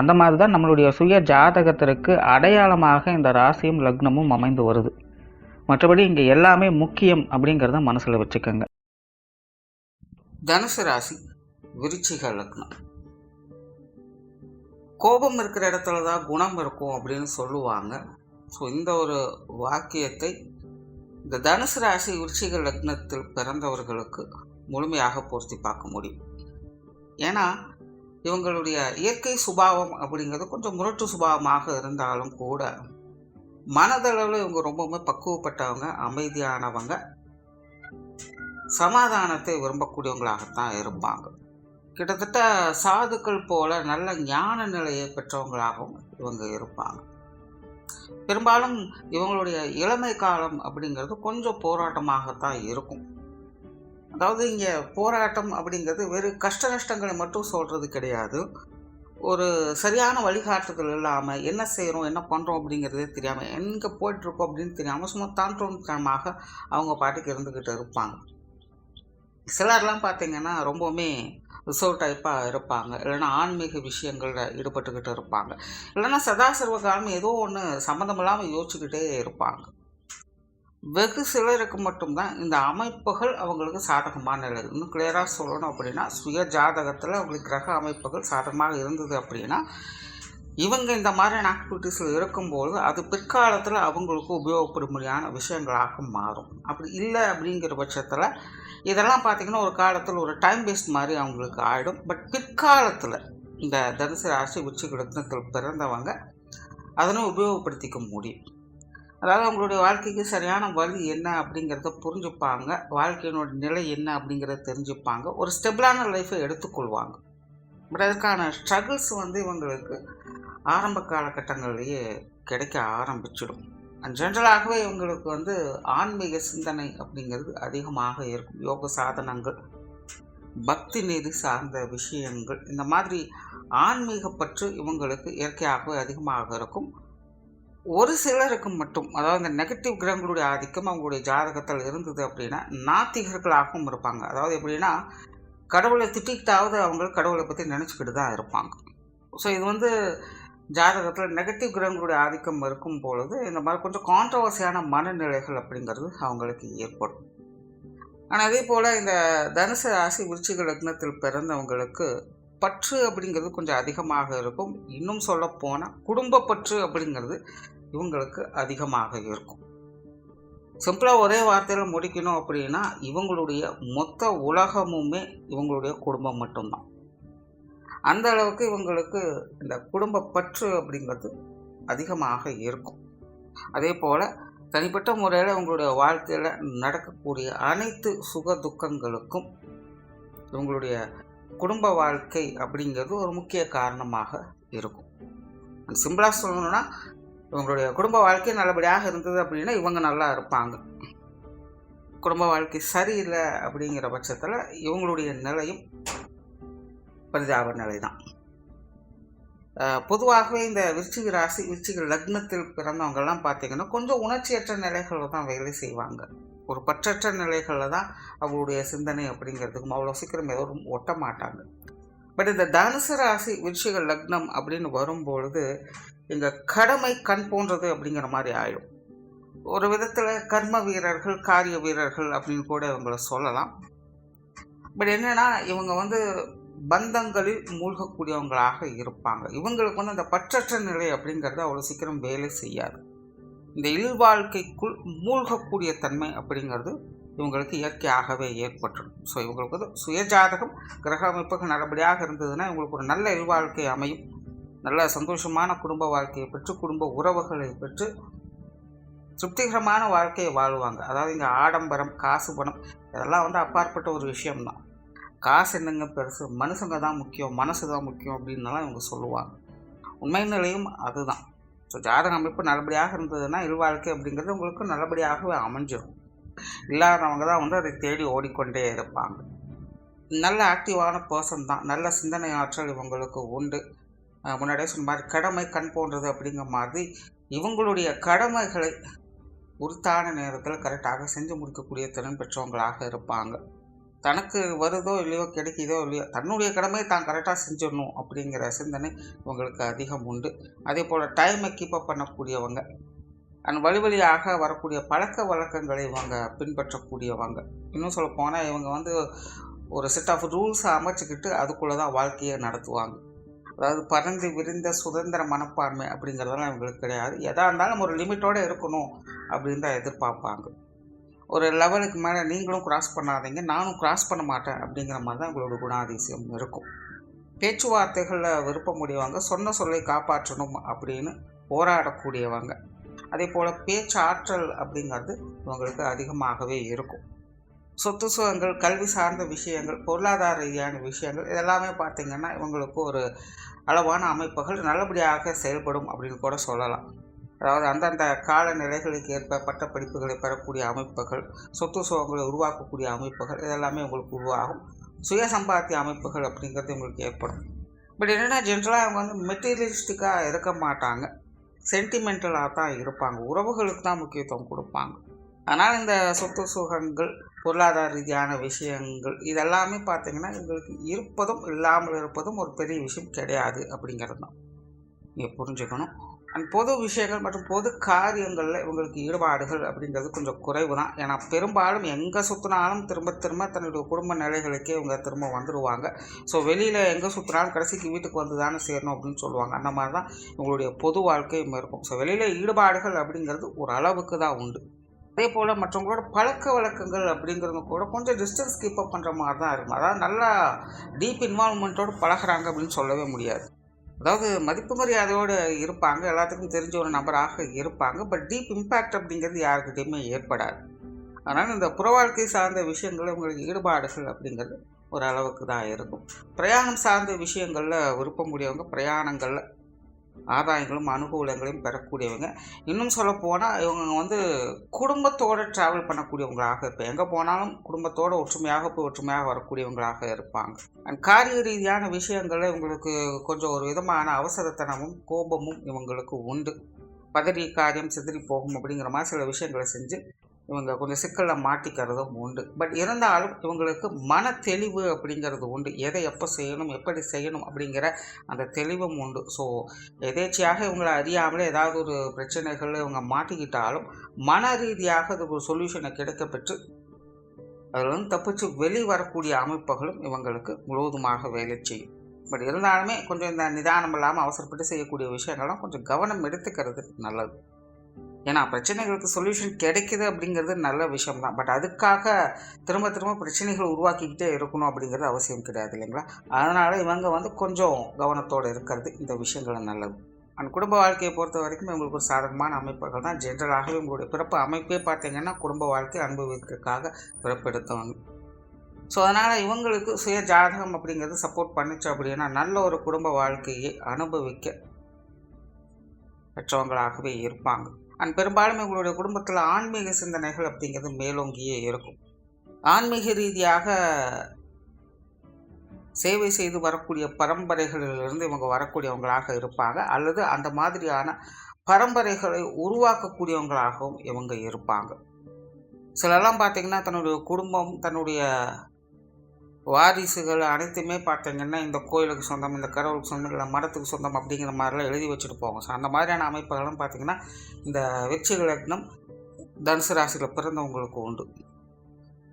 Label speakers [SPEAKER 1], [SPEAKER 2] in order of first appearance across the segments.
[SPEAKER 1] அந்த மாதிரி தான் நம்மளுடைய சுய ஜாதகத்திற்கு அடையாளமாக இந்த ராசியும் லக்னமும் அமைந்து வருது. மற்றபடி இங்கே எல்லாமே முக்கியம் அப்படிங்கிறத மனசில் வச்சுக்கோங்க. தனுசு ராசி விருச்சிக லக்னம். கோபம் இருக்கிற இடத்துல தான் குணம் இருக்கும் அப்படின்னு சொல்லுவாங்க. ஸோ இந்த ஒரு வாக்கியத்தை இந்த தனுசு ராசி விருச்சிக லக்னத்தில் பிறந்தவர்களுக்கு முழுமையாக பொருத்தி பார்க்க முடியும். ஏன்னா இவங்களுடைய இயற்கை சுபாவம் அப்படிங்கிறது கொஞ்சம் முரட்டு சுபாவமாக இருந்தாலும் கூட மனதளவில் இவங்க ரொம்பவுமே பக்குவப்பட்டவங்க அமைதியானவங்க சமாதானத்தை விரும்பக்கூடியவங்களாகத்தான் இருப்பாங்க. கிட்டத்தட்ட சாதுக்கள் போல நல்ல ஞான நிலையை பெற்றவங்களாகவும் இவங்க இருப்பாங்க. பெரும்பாலும் இவங்களுடைய இளமை காலம் அப்படிங்கிறது கொஞ்சம் போராட்டமாகத்தான் இருக்கும். அதாவது இங்கே போராட்டம் அப்படிங்கிறது வெறும் கஷ்ட நஷ்டங்களை மட்டும் சொல்கிறது கிடையாது. ஒரு சரியான வழிகாட்டுதல் இல்லாமல் என்ன செய்கிறோம் என்ன பண்ணுறோம் அப்படிங்கிறதே தெரியாமல் எங்கே போயிட்டுருக்கோம் அப்படின்னு தெரியாமல் சும்மா தாண்டோன்தனமாக அவங்க பாட்டுக்கு இருந்துக்கிட்டு இருப்பாங்க. சிலர்லாம் பார்த்தீங்கன்னா ரொம்பவுமே ரிசர்வ் டைப்பாக இருப்பாங்க. இல்லைன்னா ஆன்மீக விஷயங்களில் ஈடுபட்டுக்கிட்டு இருப்பாங்க. இல்லைன்னா சதாசர்வ காலம் ஏதோ ஒன்று சம்மந்தம் இல்லாமல் யோசிச்சுக்கிட்டே இருப்பாங்க. வெகு சிலருக்கு மட்டும்தான் இந்த அமைப்புகள் அவங்களுக்கு சாதகமான நிலை இன்னும் கிளியராக சொல்லணும் அப்படின்னா சுய ஜாதகத்தில் அவங்களுக்கு கிரக அமைப்புகள் சாதகமாக இருந்தது அப்படின்னா இவங்க இந்த மாதிரியான ஆக்டிவிட்டீஸில் இருக்கும்போது அது பிற்காலத்தில் அவங்களுக்கு உபயோகப்படும்படியான விஷயங்களாக மாறும். அப்படி இல்லை அப்படிங்கிற பட்சத்தில் இதெல்லாம் பார்த்திங்கன்னா ஒரு காலத்தில் ஒரு டைம் வேஸ்ட் மாதிரி அவங்களுக்கு ஆகிடும் பட் பிற்காலத்தில் இந்த தனுசு ராசி உச்சி கிடத்தில் பிறந்தவங்க அதனை உபயோகப்படுத்திக்க முடியும். அதாவது அவங்களுடைய வாழ்க்கைக்கு சரியான வழி என்ன அப்படிங்கிறத புரிஞ்சுப்பாங்க. வாழ்க்கையினோட நிலை என்ன அப்படிங்கிறத தெரிஞ்சுப்பாங்க. ஒரு ஸ்டெபிளான லைஃப்பை எடுத்துக்கொள்வாங்க. பட் அதுக்கான ஸ்ட்ரகிள்ஸ் வந்து இவங்களுக்கு ஆரம்ப காலகட்டங்கள்லேயே கிடைக்க ஆரம்பிச்சிடும். ஜென்ரலாகவே இவங்களுக்கு வந்து ஆன்மீக சிந்தனை அப்படிங்கிறது அதிகமாக இருக்கும். யோக சாதனங்கள் பக்தி நெறி சார்ந்த விஷயங்கள் இந்த மாதிரி ஆன்மீக பற்று இவங்களுக்கு இயற்கையாகவே அதிகமாக இருக்கும். ஒரு சிலருக்கு மட்டும் அதாவது இந்த நெகட்டிவ் கிரகங்களுடைய ஆதிக்கம் அவங்களுடைய ஜாதகத்தில் இருந்தது அப்படின்னா நாத்திகர்களாகவும் இருப்பாங்க. அதாவது எப்படின்னா கடவுளை திட்டிக்கிட்டாவது அவங்க கடவுளை பற்றி நினச்சிக்கிட்டு தான் இருப்பாங்க. ஸோ இது வந்து ஜாதகத்தில் நெகட்டிவ் கிரகங்களுடைய ஆதிக்கம் இருக்கும் பொழுது இந்த மாதிரி கொஞ்சம் கான்ட்ரவர்சியான மனநிலைகள் அப்படிங்கிறது அவங்களுக்கு ஏற்படும். ஆனால் அதே போல் இந்த தனுசு ராசி விருச்சிக லக்னத்தில் பிறந்தவங்களுக்கு பற்று அப்படிங்கிறது கொஞ்சம் அதிகமாக இருக்கும். இன்னும் சொல்ல போனால் குடும்ப பற்று அப்படிங்கிறது இவங்களுக்கு அதிகமாக இருக்கும். சிம்பிளாக ஒரே வார்த்தையில் முடிக்கணும் அப்படின்னா இவங்களுடைய மொத்த உலகமுமே இவங்களுடைய குடும்பம் மட்டும்தான். அந்த அளவுக்கு இவங்களுக்கு இந்த குடும்ப பற்று அப்படிங்கிறது அதிகமாக இருக்கும். அதே போல் தனிப்பட்ட முறையில் இவங்களுடைய வாழ்க்கையில் நடக்கக்கூடிய அனைத்து சுக துக்கங்களுக்கும் இவங்களுடைய குடும்ப வாழ்க்கை அப்படிங்கிறது ஒரு முக்கிய காரணமாக இருக்கும். சிம்பிளாக சொல்லணும்னா இவங்களுடைய குடும்ப வாழ்க்கை நல்லபடியாக இருந்தது அப்படின்னா இவங்க நல்லா இருப்பாங்க. குடும்ப வாழ்க்கை சரியில்லை அப்படிங்கிற பட்சத்தில் இவங்களுடைய நிலையும் பரிதாப நிலை தான் பொதுவாகவே இந்த விருச்சிக ராசி விருச்சிக லக்னத்தில் பிறந்தவங்கெல்லாம் பார்த்தீங்கன்னா கொஞ்சம் உணர்ச்சியற்ற நிலைகளில் தான் வேலை செய்வாங்க. ஒரு பற்றற்ற நிலைகளில் தான் அவங்களுடைய சிந்தனை அப்படிங்கிறதுக்கும் அவ்வளோ சீக்கிரம் எதுவும் ஒட்ட மாட்டாங்க. பட் இந்த தனுசு ராசி விருச்சிக லக்னம் அப்படின்னு வரும்பொழுது எங்கள் கடமை கண் போன்றது அப்படிங்கிற மாதிரி ஆயிடும். ஒரு விதத்தில் கர்ம வீரர்கள் காரிய வீரர்கள் அப்படின்னு கூட இவங்களை சொல்லலாம். பட் என்னென்னா இவங்க வந்து பந்தங்களில் மூழ்கக்கூடியவங்களாக இருப்பாங்க. இவங்களுக்கு வந்து அந்த பற்றற்ற நிலை அப்படிங்கிறது அவ்வளோ சீக்கிரம் வேலை செய்யாது. இந்த இல்வாழ்க்கைக்குள் மூழ்கக்கூடிய தன்மை அப்படிங்கிறது இவங்களுக்கு இயற்கையாகவே ஏற்பட்டுடும். ஸோ இவங்களுக்கு வந்து சுயஜாதகம் கிரக அமைப்புகள் நல்லபடியாக இருந்ததுன்னா இவங்களுக்கு ஒரு நல்ல இல்வாழ்க்கை அமையும். நல்ல சந்தோஷமான குடும்ப வாழ்க்கையை பெற்று குடும்ப உறவுகளை பெற்று திருப்திகரமான வாழ்க்கையை வாழ்வாங்க. அதாவது இங்கே ஆடம்பரம் காசு பணம் இதெல்லாம் வந்து அப்பாற்பட்ட ஒரு விஷயம்தான். காசு என்னங்க பெருசு? மனுஷங்க தான் முக்கியம் மனசு தான் முக்கியம் அப்படின்னுலாம் இவங்க சொல்லுவாங்க. உண்மை நிலையும் அதுதான். ஸோ ஜாதக அமைப்பு நல்லபடியாக இருந்ததுன்னா இல்வாழ்க்கை அப்படிங்கிறது உங்களுக்கு நல்லபடியாகவே அமைஞ்சிடும் இல்லாதவங்க தான் வந்து அதை தேடி ஓடிக்கொண்டே இருப்பாங்க. நல்ல ஆக்டிவான பர்சன் தான். நல்ல சிந்தனை ஆற்றல் இவங்களுக்கு உண்டு. முன்னாடியே சொன்ன மாதிரி கடமை கண் போன்றது அப்படிங்கிற மாதிரி இவங்களுடைய கடமைகளை உறுத்தான நேரத்தில் கரெக்டாக செஞ்சு முடிக்கக்கூடிய திறன் பெற்றவங்களாக இருப்பாங்க. தனக்கு வருதோ இல்லையோ கிடைக்குதோ இல்லையோ தன்னுடைய கடமையை தான் கரெக்டாக செஞ்சிடணும் அப்படிங்கிற சிந்தனை இவங்களுக்கு அதிகம் உண்டு. அதே போல் டைமை கீப்பப் பண்ணக்கூடியவங்க அண்ட் வழி வழியாக வரக்கூடிய பழக்க வழக்கங்களை இவங்க பின்பற்றக்கூடியவங்க. இன்னும் சொல்ல போனால் இவங்க வந்து ஒரு செட் ஆஃப் ரூல்ஸை அமைச்சிக்கிட்டு அதுக்குள்ளே தான் வாழ்க்கையை நடத்துவாங்க. அதாவது பறந்து விரிந்த சுதந்திர மனப்பான்மை அப்படிங்கிறதெல்லாம் இவங்களுக்கு கிடையாது. எதாக இருந்தாலும் ஒரு லிமிட்டோடு இருக்கணும் அப்படின்னு தான் எதிர்பார்ப்பாங்க. ஒரு லெவலுக்கு மேலே நீங்களும் கிராஸ் பண்ணாதீங்க நானும் கிராஸ் பண்ண மாட்டேன் அப்படிங்கிற மாதிரி தான் உங்களோட குணாதிசயம் இருக்கும். பேச்சுவார்த்தைகளில் விருப்பமுடையவங்க சொன்ன சொல்லை காப்பாற்றணும் அப்படின்னு போராடக்கூடியவங்க. அதே போல் பேச்சாற்றல் அப்படிங்கிறது இவங்களுக்கு அதிகமாகவே இருக்கும். சொத்து சுகங்கள் கல்வி சார்ந்த விஷயங்கள் பொருளாதார ரீதியான விஷயங்கள் இதெல்லாமே பார்த்திங்கன்னா இவங்களுக்கு ஒரு அளவான அமைப்புகள் நல்லபடியாக செயல்படும் அப்படின்னு கூட சொல்லலாம். அதாவது அந்தந்த கால நிலைகளுக்கு ஏற்ப பட்ட படிப்புகளை பெறக்கூடிய அமைப்புகள் சொத்து சுகங்களை உருவாக்கக்கூடிய அமைப்புகள் இதெல்லாமே உங்களுக்கு உருவாகும். சுய சம்பாத்திய அமைப்புகள் அப்படிங்கிறது உங்களுக்கு ஏற்படும். பட் என்னென்னா ஜென்ரலாக அவங்க வந்து மெட்டீரியலிஸ்டிக்காக இருக்க மாட்டாங்க. சென்டிமெண்டலாக தான் இருப்பாங்க. உறவுகளுக்கு தான் முக்கியத்துவம் கொடுப்பாங்க. அதனால் இந்த சொத்து சுகங்கள் பொருளாதார ரீதியான விஷயங்கள் இதெல்லாமே பார்த்திங்கன்னா எங்களுக்கு இருப்பதும் இல்லாமல் இருப்பதும் ஒரு பெரிய விஷயம் கிடையாது அப்படிங்கிறது தான். நீங்கள் புரிஞ்சுக்கணும். அண்ட் பொது விஷயங்கள் மற்றும் பொது காரியங்களில் இவங்களுக்கு ஈடுபாடுகள் அப்படிங்கிறது கொஞ்சம் குறைவு தான். ஏன்னா பெரும்பாலும் எங்கே சுற்றினாலும் திரும்ப திரும்ப தன்னுடைய குடும்ப நிலைகளுக்கே இவங்க திரும்ப வந்துடுவாங்க ஸோ வெளியில் எங்கே சுற்றினாலும் கடைசிக்கு வீட்டுக்கு வந்து தானே சேரணும் அப்படின்னு சொல்லுவாங்க. அந்த மாதிரி தான் இவங்களுடைய பொது வாழ்க்கையும் இருக்கும். ஸோ வெளியில் ஈடுபாடுகள் அப்படிங்கிறது ஒரு அளவுக்கு தான் உண்டு. அதே போல் மற்றவங்களோட பழக்க வழக்கங்கள் அப்படிங்கிறது கூட கொஞ்சம் டிஸ்டன்ஸ் கீப் அப் பண்ணுற மாதிரி தான் இருக்கும். அதாவது நல்லா டீப் இன்வால்மெண்ட்டோடு பழகிறாங்க அப்படின்னு சொல்லவே முடியாது. அதாவது மதிப்பு மரியாதையோடு இருப்பாங்க எல்லாத்துக்கும் தெரிஞ்ச ஒரு நபராக இருப்பாங்க பட் டீப் இம்பேக்ட் அப்படிங்கிறது யாருக்கிட்டையுமே ஏற்படாது. அதனால் இந்த புற வாழ்க்கை சார்ந்த விஷயங்கள் உங்களுக்கு ஈடுபாடுகள் அப்படிங்கிறது ஒரு அளவுக்கு தான் இருக்கும். பிரயாணம் சார்ந்த விஷயங்களில் விருப்பம் விருப்பமுடையவங்க பிரயாணங்களில் ஆதாயங்களும் அனுகூலங்களையும் பெறக்கூடியவங்க. இன்னும் சொல்ல போனால் இவங்க வந்து குடும்பத்தோடு ட்ராவல் பண்ணக்கூடியவங்களாக இப்போ எங்கே போனாலும் குடும்பத்தோடு ஒற்றுமையாக போய் ஒற்றுமையாக வரக்கூடியவங்களாக இருப்பாங்க. அண்ட் காரிய ரீதியான விஷயங்களில் இவங்களுக்கு கொஞ்சம் ஒரு விதமான அவசரத்தனமும் கோபமும் இவங்களுக்கு உண்டு. பதறி காரியம் சிதறி போகும் அப்படிங்கிற மாதிரி சில விஷயங்களை செஞ்சு இவங்க கொஞ்சம் சிக்கலில் மாட்டிக்கிறதும் உண்டு. பட் இருந்தாலும் இவங்களுக்கு மன தெளிவு அப்படிங்கிறது உண்டு. எதை எப்போ செய்யணும் எப்படி செய்யணும் அப்படிங்கிற அந்த தெளிவும் உண்டு. ஸோ எதேச்சியாக இவங்களை அறியாமலே ஏதாவது ஒரு பிரச்சனைகள் இவங்க மாட்டிக்கிட்டாலும் மன ரீதியாக அது ஒரு சொல்யூஷனை கிடைக்க பெற்று அதில் வந்து தப்பிச்சு வெளிவரக்கூடிய அமைப்புகளும் இவங்களுக்கு முழுவதுமாக வேலை செய்யும். பட் இருந்தாலுமே கொஞ்சம் இந்த நிதானம் இல்லாமல் அவசரப்பட்டு செய்யக்கூடிய விஷயங்கள்லாம் கொஞ்சம் கவனம் எடுத்துக்கிறது நல்லது. ஏன்னா பிரச்சனைகளுக்கு சொல்யூஷன் கிடைக்குது அப்படிங்கிறது நல்ல விஷயம் தான் பட் அதுக்காக திரும்ப திரும்ப பிரச்சனைகள் உருவாக்கிக்கிட்டே இருக்கணும் அப்படிங்கிறது அவசியம் கிடையாது இல்லைங்களா? அதனால் இவங்க வந்து கொஞ்சம் கவனத்தோடு இருக்கிறது இந்த விஷயங்கள் நல்லது. அண்ட் குடும்ப வாழ்க்கையை பொறுத்த வரைக்கும் இவங்களுக்கு ஒரு சாதகமான அமைப்புகள் தான். ஜென்ரலாகவே உங்களுடைய பிறப்பு அமைப்பே பார்த்தீங்கன்னா குடும்ப வாழ்க்கை அனுபவிக்கிறதுக்காக பிறப்பெடுத்தவங்க. ஸோ அதனால் இவங்களுக்கு சுய ஜாதகம் அப்படிங்கிறது சப்போர்ட் பண்ணுச்சு அப்படின்னா நல்ல ஒரு குடும்ப வாழ்க்கையை அனுபவிக்க பெற்றவங்களாகவே இருப்பாங்க. அண்ட் பெரும்பாலும் இவங்களுடைய குடும்பத்தில் ஆன்மீக சிந்தனைகள் அப்படிங்கிறது மேலோங்கியே இருக்கும். ஆன்மீக ரீதியாக சேவை செய்து வரக்கூடிய பரம்பரைகளிலிருந்து இவங்க வரக்கூடியவங்களாக இருப்பாங்க. அல்லது அந்த மாதிரியான பரம்பரைகளை உருவாக்கக்கூடியவங்களாகவும் இவங்க இருப்பாங்க. சிலலாம் பார்த்திங்கன்னா தன்னுடைய குடும்பம் தன்னுடைய வாரிசுகள் அனைத்துமே பார்த்தீங்கன்னா இந்த கோயிலுக்கு சொந்தம் இந்த கடவுளுக்கு சொந்தம் இல்லை மரத்துக்கு சொந்தம் அப்படிங்கிற மாதிரிலாம் எழுதி வச்சுட்டு போவாங்க. ஸோ அந்த மாதிரியான அமைப்புகளும் பார்த்தீங்கன்னா இந்த வெற்றி லக்னம் தனுசு ராசியில் பிறந்தவங்களுக்கு உண்டு.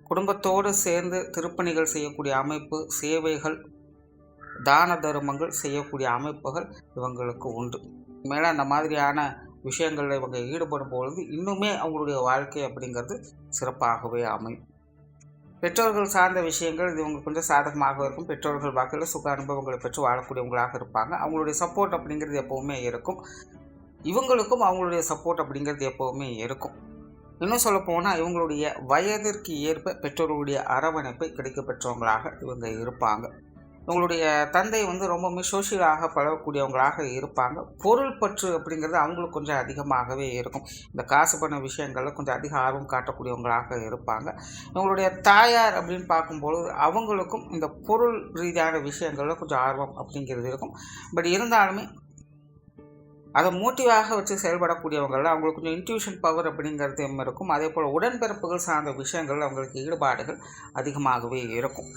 [SPEAKER 1] குடும்பத்தோடு சேர்ந்து திருப்பணிகள் செய்யக்கூடிய அமைப்பு சேவைகள் தான தர்மங்கள் செய்யக்கூடிய அமைப்புகள் இவங்களுக்கு உண்டு. மேலே அந்த மாதிரியான விஷயங்களில் இவங்க ஈடுபடும் பொழுது இன்னுமே அவங்களுடைய வாழ்க்கை அப்படிங்கிறது சிறப்பாகவே அமையும். பெற்றோர்கள் சார்ந்த விஷயங்கள் இது இவங்க கொஞ்சம் சாதகமாக இருக்கும். பெற்றோர்கள் வாக்கில் சுக அனுபவங்களை பெற்று வாழக்கூடியவங்களாக இருப்பாங்க. அவங்களுடைய சப்போர்ட் அப்படிங்கிறது எப்போவுமே இருக்கும். இவங்களுக்கும் அவங்களுடைய சப்போர்ட் அப்படிங்கிறது எப்போவுமே இருக்கும். இன்னும் சொல்ல போனால் இவங்களுடைய வயதிற்கு ஏற்ப பெற்றோர்களுடைய அரவணைப்பை கிடைக்கப்பெற்றவங்களாக இவங்க இருப்பாங்க. உங்களுடைய தந்தை வந்து ரொம்பவுமே சோஷியலாக பழகக்கூடியவங்களாக இருப்பாங்க. பொருள் பற்று அப்படிங்கிறது அவங்களுக்கு கொஞ்சம் அதிகமாகவே இருக்கும். இந்த காசு பண்ண விஷயங்களில் கொஞ்சம் அதிக ஆர்வம் காட்டக்கூடியவங்களாக இருப்பாங்க. இவங்களுடைய தாயார் அப்படின்னு பார்க்கும்பொழுது அவங்களுக்கும் இந்த பொருள் ரீதியான விஷயங்களில் கொஞ்சம் ஆர்வம் அப்படிங்கிறது இருக்கும். பட் இருந்தாலுமே அதை மோட்டிவாக வச்சு செயல்படக்கூடியவங்களில் அவங்களுக்கு கொஞ்சம் இன்ட்யூஷன் பவர் அப்படிங்கிறது இருக்கும். அதே போல் உடன்பிறப்புகள் சார்ந்த விஷயங்கள் அவங்களுக்கு ஈடுபாடுகள் அதிகமாகவே இருக்கும்.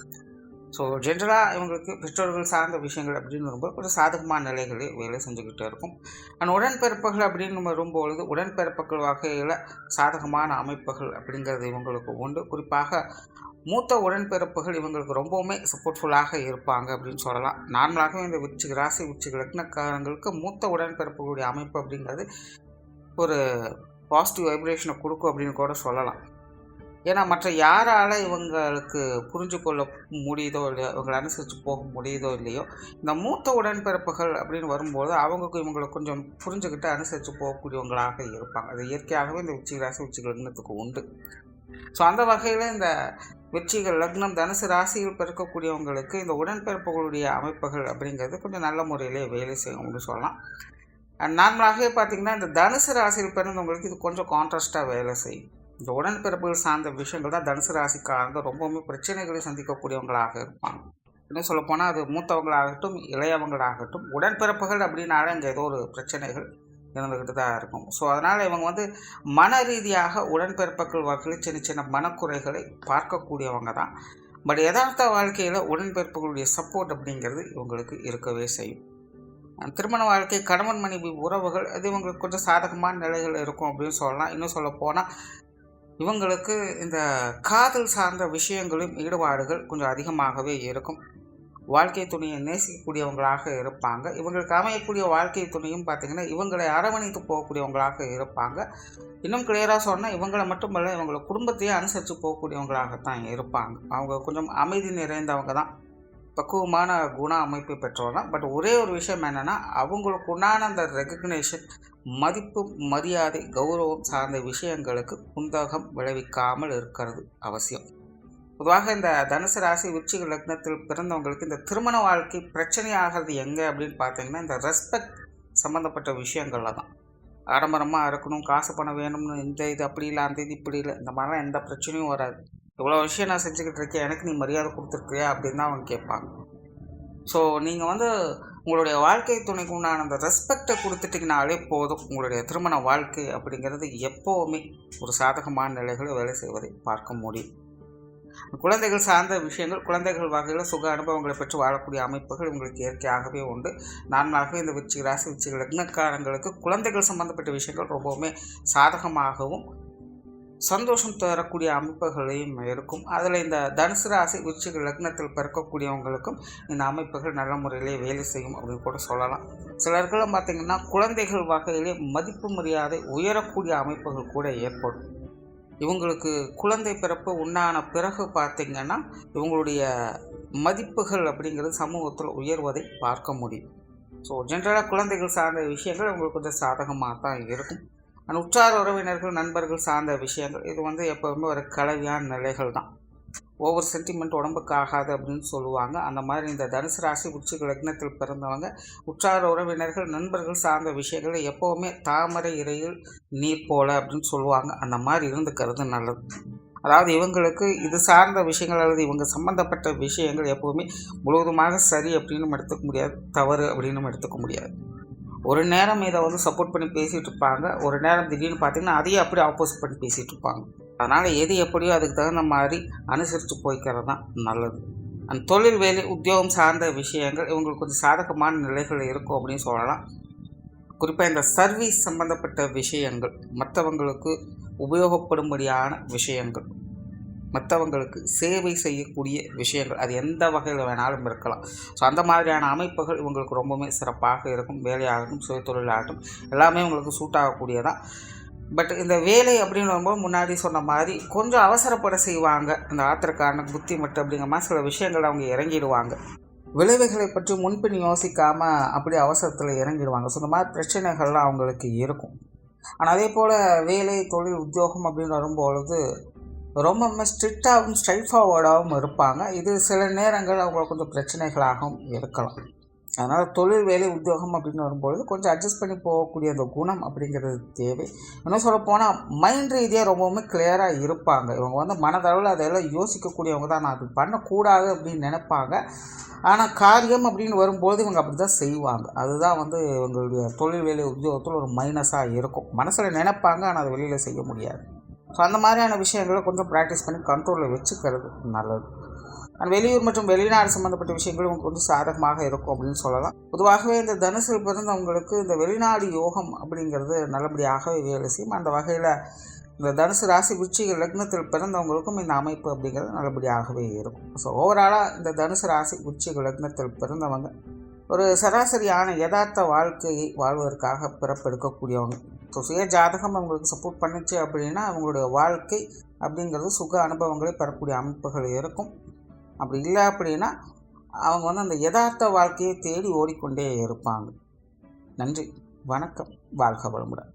[SPEAKER 1] ஸோ ஜென்ரலாக இவங்களுக்கு பெற்றோர்கள் சார்ந்த விஷயங்கள் அப்படின்னு வரும்போது கொஞ்சம் சாதகமான நிலைகளே வேலை செஞ்சுக்கிட்டே இருக்கும். அண்ட் உடன்பிறப்புகள் அப்படின்னு நம்ம வரும்பொழுது உடன்பிறப்புகள் வகையில் சாதகமான அமைப்புகள் அப்படிங்கிறது இவங்களுக்கு உண்டு. குறிப்பாக மூத்த உடன்பிறப்புகள் இவங்களுக்கு ரொம்பவுமே சப்போர்ட்ஃபுல்லாக இருப்பாங்க அப்படின்னு சொல்லலாம். நார்மலாகவே இந்த விச்சிக ராசி விச்சிக லக்னக்காரங்களுக்கு மூத்த உடன்பிறப்புகளுடைய அமைப்பு அப்படிங்கிறது ஒரு பாசிட்டிவ் வைப்ரேஷனை கொடுக்கும் அப்படின்னு கூட சொல்லலாம். ஏன்னா மற்ற யாரால் இவங்களுக்கு புரிஞ்சு கொள்ள முடியுதோ இல்லையோ இவங்களை அனுசரித்து போக முடியுதோ இல்லையோ இந்த மூத்த உடன்பிறப்புகள் அப்படின்னு வரும்போது அவங்களுக்கு இவங்களை கொஞ்சம் புரிஞ்சுக்கிட்டு அனுசரித்து போகக்கூடியவங்களாக இருப்பாங்க. அது இயற்கையாகவே இந்த உச்சி ராசி உச்சிகள் லக்னத்துக்கு உண்டு. ஸோ அந்த வகையில் இந்த வெற்றிகள் லக்னம் தனுசு ராசியில் பிறக்கக்கூடியவங்களுக்கு இந்த உடன்பிறப்புகளுடைய அமைப்புகள் அப்படிங்கிறது கொஞ்சம் நல்ல முறையிலே வேலை செய்யும் அப்படின்னு சொல்லலாம் நார்மலாகவே பார்த்திங்கன்னா இந்த தனுசு ராசியில் பிறந்தவங்களுக்கு இது கொஞ்சம் கான்ட்ராஸ்ட்டாக வேலை செய்யும். இந்த உடன்பிறப்புகள் சார்ந்த விஷயங்கள் தான் தனுசு ராசிக்காரங்க ரொம்பவுமே பிரச்சனைகளை சந்திக்கக்கூடியவங்களாக இருப்பாங்க. இன்னும் சொல்லப்போனால் அது மூத்தவங்களாகட்டும் இளையவங்களாகட்டும் உடன்பிறப்புகள் அப்படின்னாலே இங்கே ஏதோ ஒரு பிரச்சனைகள் இருந்துக்கிட்டு தான் இருக்கும். ஸோ அதனால் இவங்க வந்து மன ரீதியாக உடன்பிறப்புகள் வகையில் சின்ன சின்ன மனக்குறைகளை பார்க்கக்கூடியவங்க தான். பட் யதார்த்த வாழ்க்கையில் உடன்பிறப்புகளுடைய சப்போர்ட் அப்படிங்கிறது இவங்களுக்கு இருக்கவே செய்யும். திருமண வாழ்க்கை கணவன் மனைவி உறவுகள் அது இவங்களுக்கு கொஞ்சம் சாதகமான நிலைகள் இருக்கும் அப்படின்னு சொல்லலாம். இன்னும் சொல்ல போனால் இவங்களுக்கு இந்த காதல் சார்ந்த விஷயங்களும் ஈடுபாடுகள் கொஞ்சம் அதிகமாகவே இருக்கும். வாழ்க்கை துணையை நேசிக்கக்கூடியவங்களாக இருப்பாங்க. இவங்களுக்கு அமையக்கூடிய வாழ்க்கை துணையும் பார்த்திங்கன்னா இவங்களை அரவணைத்து போகக்கூடியவங்களாக இருப்பாங்க. இன்னும் கிளியராக சொன்னால் இவங்களை மட்டுமல்ல இவங்களை குடும்பத்தையே அனுசரித்து போகக்கூடியவங்களாகத்தான் இருப்பாங்க. அவங்க கொஞ்சம் அமைதி நிறைந்தவங்க தான். பக்குவமான குண அமைப்பு பெற்றோம் தான். பட் ஒரே ஒரு விஷயம் என்னென்னா அவங்களுக்கு உண்டான அந்த ரெகக்னேஷன் மதிப்பு மரியாதை கௌரவம் சார்ந்த விஷயங்களுக்கு குந்தகம் விளைவிக்காமல் இருக்கிறது அவசியம். பொதுவாக இந்த தனுசு ராசி உச்சிக லக்னத்தில் பிறந்தவங்களுக்கு இந்த திருமண வாழ்க்கை பிரச்சனையாகிறது எங்கே அப்படின்னு பார்த்தீங்கன்னா இந்த ரெஸ்பெக்ட் சம்மந்தப்பட்ட விஷயங்களில் தான் ஆடம்பரமாக இருக்கணும் காசு பணம் வேணும்னு இந்த இது அப்படி இல்லை அந்த இது இப்படி இல்லை இந்த மாதிரிலாம் எந்த பிரச்சனையும் வராது. இவ்வளோ விஷயம் நான் செஞ்சுக்கிட்டு இருக்கேன் எனக்கு நீ மரியாதை கொடுத்துருக்கியா அப்படின்னு தான் அவங்க கேட்பாங்க. ஸோ நீங்கள் வந்து உங்களுடைய வாழ்க்கை துணைக்கு உண்டான அந்த ரெஸ்பெக்டை கொடுத்துட்டிங்கனாலே போதும். உங்களுடைய திருமண வாழ்க்கை அப்படிங்கிறது எப்போவுமே ஒரு சாதகமான நிலைகளை வேலை செய்வதை பார்க்க முடியும். குழந்தைகள் சார்ந்த விஷயங்கள் குழந்தைகள் வகையில் சுக அனுபவங்களை பெற்று வாழக்கூடிய அமைப்புகள் உங்களுக்கு இயற்கையாகவே உண்டு. நார்மலாகவே இந்த விச்சிக ராசி விச்சிக லக்னக்காரங்களுக்கு குழந்தைகள் சம்பந்தப்பட்ட விஷயங்கள் ரொம்பவுமே சாதகமாகவும் சந்தோஷம் தரக்கூடிய அமைப்புகளையும் இருக்கும். அதில் இந்த தனுசு ராசி உச்சிக லக்னத்தில் பிறக்கக்கூடியவங்களுக்கும் இந்த அமைப்புகள் நல்ல முறையிலே வேலை செய்யும் அப்படின்னு கூட சொல்லலாம். சிலர்களும் பார்த்திங்கன்னா குழந்தைகள் வகையிலே மதிப்பு மரியாதை உயரக்கூடிய அமைப்புகள் கூட ஏற்படும். இவங்களுக்கு குழந்தை பிறப்பு உண்டான பிறகு பார்த்திங்கன்னா இவங்களுடைய மதிப்புகள் அப்படிங்கிறது சமூகத்தில் உயர்வதை பார்க்க முடியும். ஸோ ஜென்ரலாக குழந்தைகள் சார்ந்த விஷயங்கள் உங்களுக்கு கொஞ்சம் சாதகமாக தான் இருக்கும். ஆனால் உற்றார் உறவினர்கள் நண்பர்கள் சார்ந்த விஷயங்கள். இது வந்து எப்போவுமே ஒரு கலவையான நிலைகள் தான். ஒவ்வொரு சென்டிமெண்ட் உடம்புக்கு ஆகாது அப்படின்னு சொல்லுவாங்க. அந்த மாதிரி இந்த தனுசு ராசி உச்சிக லக்னத்தில் பிறந்தவங்க உற்றார உறவினர்கள் நண்பர்கள் சார்ந்த விஷயங்களை எப்போவுமே தாமரை இறையில் நீர் போல அப்படின்னு சொல்லுவாங்க. அந்த மாதிரி இருந்துக்கிறது நல்லது. அதாவது இவங்களுக்கு இது சார்ந்த விஷயங்கள் அல்லது இவங்க சம்மந்தப்பட்ட விஷயங்கள் எப்போவுமே முழுவதுமாக சரி அப்படின்னு எடுத்துக்க முடியாது. தவறு அப்படின்னு எடுத்துக்க முடியாது. ஒரு நேரம் இதை வந்து சப்போர்ட் பண்ணி பேசிகிட்டு இருப்பாங்க. ஒரு நேரம் திடீர்னு பார்த்தீங்கன்னா அதையே அப்படியே ஆப்போசிட் பண்ணி பேசிகிட்டு இருப்பாங்க. அதனால் எது எப்படியோ அதுக்கு தகுந்த மாதிரி அனுசரித்து போய்க்கிறது தான் நல்லது. அந்த தொழில் வேலை உத்தியோகம் சார்ந்த விஷயங்கள் இவங்களுக்கு கொஞ்சம் சாதகமான நிலைகள் இருக்கும் அப்படின்னு சொல்லலாம். குறிப்பாக இந்த சர்வீஸ் சம்மந்தப்பட்ட விஷயங்கள் மற்றவங்களுக்கு உபயோகப்படும்படியான விஷயங்கள். மற்றவங்களுக்கு சேவை செய்யக்கூடிய விஷயங்கள். அது எந்த வகையில் வேணாலும் இருக்கலாம். ஸோ அந்த மாதிரியான அமைப்புகள் இவங்களுக்கு ரொம்பவுமே சிறப்பாக இருக்கும். வேலையாகட்டும் சுயத்தொழிலாகட்டும் எல்லாமே உங்களுக்கு சூட் ஆகக்கூடியதான். பட் இந்த வேலை அப்படின்னு வரும்போது முன்னாடி சொன்ன மாதிரி கொஞ்சம் அவசரப்பட செய்வாங்க. இந்த ஆத்திரக்காரனுக்கு புத்தி மட்டும் அப்படிங்கிற மாதிரி சில விஷயங்கள் அவங்க இறங்கிடுவாங்க. விளைவுகளை பற்றி முன்பின் யோசிக்காமல் அப்படி அவசரத்தில் இறங்கிடுவாங்க. ஸோ இந்த மாதிரி பிரச்சனைகள்லாம் அவங்களுக்கு இருக்கும். ஆனால் அதே போல் வேலை தொழில் உத்தியோகம் அப்படின்னு வரும்பொழுது ரொம்ப ஸ்ட்ரிக்டாகவும் ஸ்ட்ரைட் ஃபார்வர்டாகவும் இருப்பாங்க. இது சில நேரங்கள் அவங்களுக்கு கொஞ்சம் பிரச்சனைகளாகவும் இருக்கலாம். அதனால் தொழில் வேலை உத்தியோகம் அப்படின்னு வரும்பொழுது கொஞ்சம் அட்ஜஸ்ட் பண்ணி போகக்கூடிய அந்த குணம் அப்படிங்கிறது தேவை. இன்னும் சொல்லப்போனால் மைண்ட் ரீதியாக ரொம்பவுமே கிளியராக இருப்பாங்க. இவங்க வந்து மனதளவில் அதெல்லாம் யோசிக்கக்கூடியவங்க தான். நான் அது பண்ணக்கூடாது அப்படின்னு நினைப்பாங்க. ஆனால் காரியம் அப்படின்னு வரும்போது இவங்க அப்படி தான் செய்வாங்க. அதுதான் வந்து இவங்களுடைய தொழில் வேலை உத்தியோகத்தில் ஒரு மைனஸாக இருக்கும். மனசில் நினைப்பாங்க ஆனால் அதை வெளியில் செய்ய முடியாது. ஸோ அந்த மாதிரியான விஷயங்களை கொஞ்சம் ப்ராக்டிஸ் பண்ணி கண்ட்ரோலில் வச்சுக்கிறது நல்லது. வெளியூர் மற்றும் வெளிநாடு சம்மந்தப்பட்ட விஷயங்கள் உங்களுக்கு கொஞ்சம் சாதகமாக இருக்கும் அப்படின்னு சொல்லலாம். பொதுவாகவே இந்த தனுசில் பிறந்தவங்களுக்கு இந்த வெளிநாடு யோகம் அப்படிங்கிறது நல்லபடியாகவே வேலை செய்யும். அந்த வகையில் இந்த தனுசு ராசி விருச்சிக லக்னத்தில் பிறந்தவங்களுக்கும் இந்த அமைப்பு அப்படிங்கிறது நல்லபடியாகவே இருக்கும். ஸோ ஓவராலாக இந்த தனுசு ராசி உச்சிக லக்னத்தில் பிறந்தவங்க ஒரு சராசரியான யதார்த்த வாழ்க்கையை வாழ்வதற்காக பிறப்பெடுக்கக்கூடியவங்க. ஸோ சுய ஜாதகம் அவங்களுக்கு சப்போர்ட் பண்ணுச்சு அப்படின்னா அவங்களுடைய வாழ்க்கை அப்படிங்கிறது சுக அனுபவங்களை பெறக்கூடிய அமைப்புகள் இருக்கும். அப்படி இல்லை அப்படின்னா அவங்க வந்து அந்த யதார்த்த வாழ்க்கையை தேடி ஓடிக்கொண்டே இருப்பாங்க. நன்றி. வணக்கம். வாழ்க வளமுடன்.